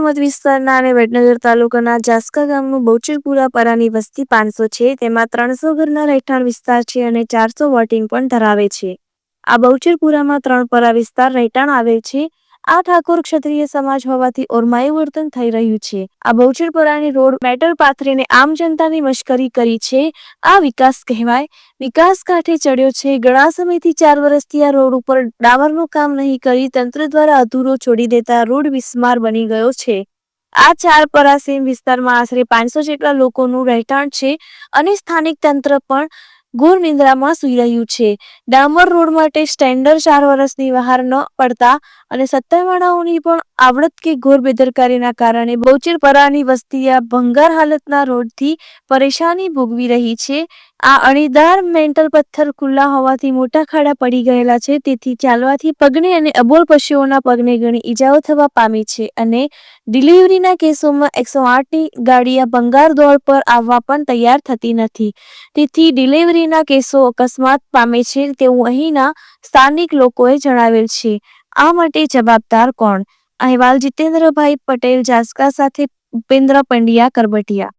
મત વિસ્તારના અને વડનગર તાલુકાના જાસકા ગામનું બહુચરપુરા પરાની વસ્તી પાંચસો છે. તેમાં ત્રણસો ઘરના રહેઠાણ વિસ્તાર છે અને ચારસો વોટિંગ પણ ધરાવે છે. આ બહુચરપુરામાં ત્રણ પરા વિસ્તાર રહેઠાણ આવે છે. આ ઠાકોર ક્ષત્રિય સમાજ હોવાથી ઓરમાયું વર્તન થઈ રહ્યું છે. આ બહુચરપરાની રોડ મેટર પાથરીને આમ જનતાની મશ્કરી કરી છે. આ વિકાસ કહેવાય. વિકાસ કાંઠે ચડ્યો છે. ઘણા સમયથી ચાર વર્ષથી આ રોડ ઉપર ડામરનું કામ નહીં કરી તંત્ર દ્વારા અધૂરો છોડી દેતા રોડ વિસ્માર બની ગયો છે. આ ચાર પરાસીમ વિસ્તારમાં આશરે પાંચસો જેટલા લોકોનું રહેઠાણ છે અને સ્થાનિક તંત્ર પણ ઘોર નિંદ્રામાં સૂઈ રહ્યું છે. ડામર રોડ માટે સ્ટેન્ડર્ડ ચાર વર્ષની બહાર ન પડતા અને સત્તાવાળાઓની પણ આવડત કે ઘોર બેદરકારીના કારણે બહુચર પરાની વસ્તી આ ભંગાર હાલતના રોડથી પરેશાની ભોગવી રહી છે. આ અણીદાર મેન્ટલ પથ્થર ખુલ્લા હોવાથી મોટા ખાડા પડી ગયેલા છે. તેથી ચાલવાથી પગને અને અબોલ પશુઓના પગને ઘણી ઈજાઓ થવા પામી છે અને ડિલિવરીના કેસોમાં એકસો આઠની ગાડીયા ભંગાર દોડ પર આવવા પણ તૈયાર થતી નથી. તેથી ડિલિવરીના કેસો અકસ્માત પામે છે તેવું અહીંના સ્થાનિક લોકોએ જણાવેલ છે. આ માટે જવાબદાર કોણ? અહેવાલ જીતેન્દ્રભાઈ પટેલ જાસકા સાથે ઉપેન્દ્ર પંડ્યા, કરબટિયા.